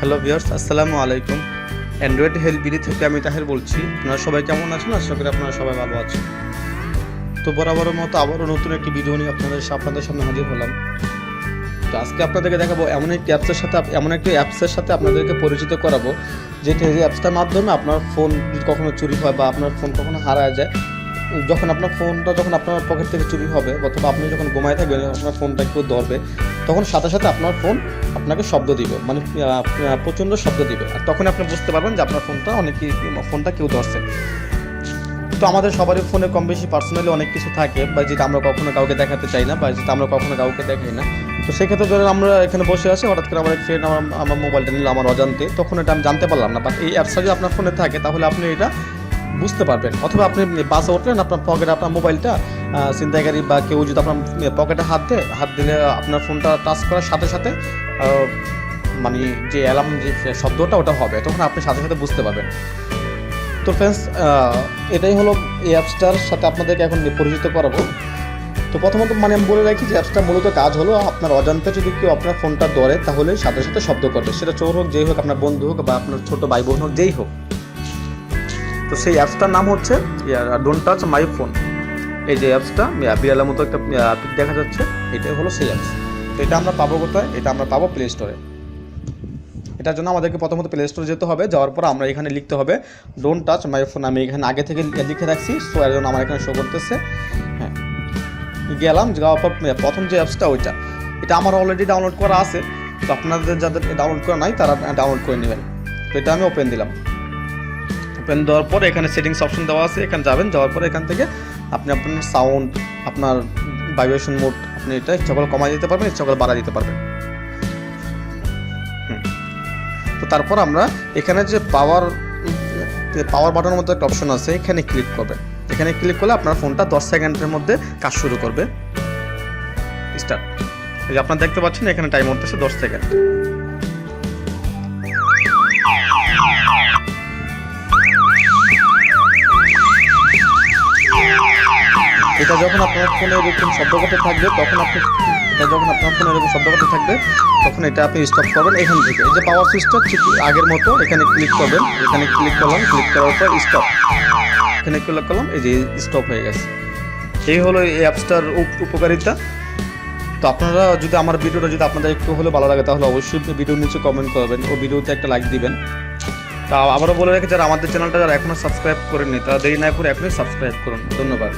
Hello viewers, আসসালামু আলাইকুম। Android health BD থেকে আমি তাহের বলছি। আপনারা সবাই কেমন আছেন? আশা করি আপনারা সবাই ভালো আছেন। তো বরাবরের মতো আবারও নতুন একটি ভিডিও নিয়ে আপনাদের আপনাদের সামনে হাজির হলাম। তো আজকে আপনাদেরকে দেখাবো এমন একটি অ্যাপসের সাথে এমন একটি অ্যাপসের সাথে আপনাদেরকে পরিচিত করাবো। যেটি অ্যাপসটার মাধ্যমে আপনার ফোন কখনো চুরি হয় বা আপনার ফোন কখনো হারায় যায়। যখন আপনার ফোনটা যখন আপনার পকেট থেকে চুরি হবে, অথবা আপনি যখন ঘুমায় থাকবেন, আপনার ফোনটা কেউ ধরবে, তখন সাথে সাথে আপনার ফোন আপনাকে শব্দ দিবে মানে প্রচণ্ড শব্দ দিবে। আর তখন আপনি বুঝতে পারবেন যে আপনার ফোনটা অনেক ফোনটা কেউ ধরছে। তো আমাদের সবারই ফোনে কম বেশি পার্সোনালি অনেক কিছু থাকে, বা যেটা আমরা কখনো কাউকে দেখাতে চাই না, বা যেটা আমরা কখনো কাউকে দেখাই না। তো সেক্ষেত্রে ধরেন আমরা এখানে বসে আছি, হঠাৎ করে আমার এক ফ্রেন্ড আমার আমার মোবাইলটা নিল, আমার অজান্তে। তখন এটা আমি জানতে পারলাম না বাট এই অ্যাপসটা যদি আপনার ফোনে থাকে, তাহলে আপনি এটা বুঝতে পারবেন। অথবা আপনি বাসে উঠলেন আপনার পকেটে আপনার মোবাইলটা আহ, ছিনতাইকারী বা কেউ যদি আপনার পকেটে হাত দেয় হাত দিলে আপনার ফোনটা টাচ করার সাথে সাথে মানে যে অ্যালার্ম যে শব্দটা ওটা হবে। তখন আপনি সাথে সাথে বুঝতে পারবেন। তো ফ্রেন্ডস এটাই হলো এই অ্যাপসটার সাথে আপনাদেরকে এখন পরিচিত করাবো। তো প্রথমত মানে আমি বলে রাখি যে অ্যাপসটা মূলত কাজ হলো আপনার অজান্তে যদি কেউ আপনার ফোনটা ধরে তাহলে সাথে সাথে শব্দ করবে। সেটা চোর হোক যেই হোক আপনার বন্ধু হোক বা আপনার ছোট ভাই বোন হোক যেই হোক। তো সেই অ্যাপসটার নাম হচ্ছে ডোন্ট টাচ মাই ফোন এই যে অ্যাপসটা বিড়ালের মতো একটা দেখা যাচ্ছে, এটাই হলো সেই অ্যাপস। তো এটা আমরা পাবো কোথায়? এটা আমরা পাবো প্লে স্টোরে এটার জন্য আমাদেরকে প্রথমত প্লে স্টোরে যেতে হবে, যাওয়ার পর আমরা এখানে লিখতে হবে ডোন্ট টাচ মাই ফোন আমি এখানে আগে থেকে লিখে রাখছি সো এর জন্য আমার এখানে শো করতেছে। হ্যাঁ। গেলাম, যাওয়ার পর প্রথম যে অ্যাপসটা, ওইটা। এটা আমার অলরেডি ডাউনলোড করা আছে, তো আপনাদের যাদের ডাউনলোড করা নাই, তারা ডাউনলোড করে নেবেন। তো এটা আমি ওপেন দিলাম। ওপেন দেওয়ার পর এখানে সেটিংস অপশন দেওয়া আছে, এখানে যাবেন, যাওয়ার পর এখান থেকে আপনি আপনার সাউন্ড আপনার ভাইব্রেশন মোড আপনি এটা ইচ্ছা করে কমাই দিতে পারবেন ইচ্ছা করে বাড়া দিতে পারবেন। তো তারপর আমরা এখানে যে পাওয়ার পাওয়ার বাটনের মধ্যে একটা অপশন আছে, এখানে ক্লিক করবেন। এখানে ক্লিক করলে আপনার ফোনটা দশ সেকেন্ডের মধ্যে কাজ শুরু করবে। স্টার্ট আপনারা দেখতে পাচ্ছেন, এখানে টাইম হতেছে দশ সেকেন্ড। এটা যখন আপনার ফোনে এরকম শব্দ করতে থাকবে, তখন আপনি এটা যখন আপনার ফোনে এরকম শব্দ করতে থাকবে, তখন এটা আপনি স্টপ করবেন। এখান থেকে, এই যে পাওয়ার সুইচটা ঠিক আগের মতো, এখানে ক্লিক করবেন। এখানে ক্লিক করলাম ক্লিক করার পর স্টপ এখানে ক্লিক করলাম, এই যে স্টপ হয়ে গেছে। এই হলো এই অ্যাপসটার উপকারিতা। তো আপনারা যদি আমার ভিডিওটা যদি আপনাদের একটু হলে ভালো লাগে, তাহলে অবশ্যই ভিডিওর নিচে কমেন্ট করবেন ও ভিডিওতে একটা লাইক দিবেন। তা আবারও বলে রাখি যারা আমাদের চ্যানেলটা যারা এখনও সাবস্ক্রাইব করেননি, তারা দেরি না করে এখনই সাবস্ক্রাইব করুন। ধন্যবাদ।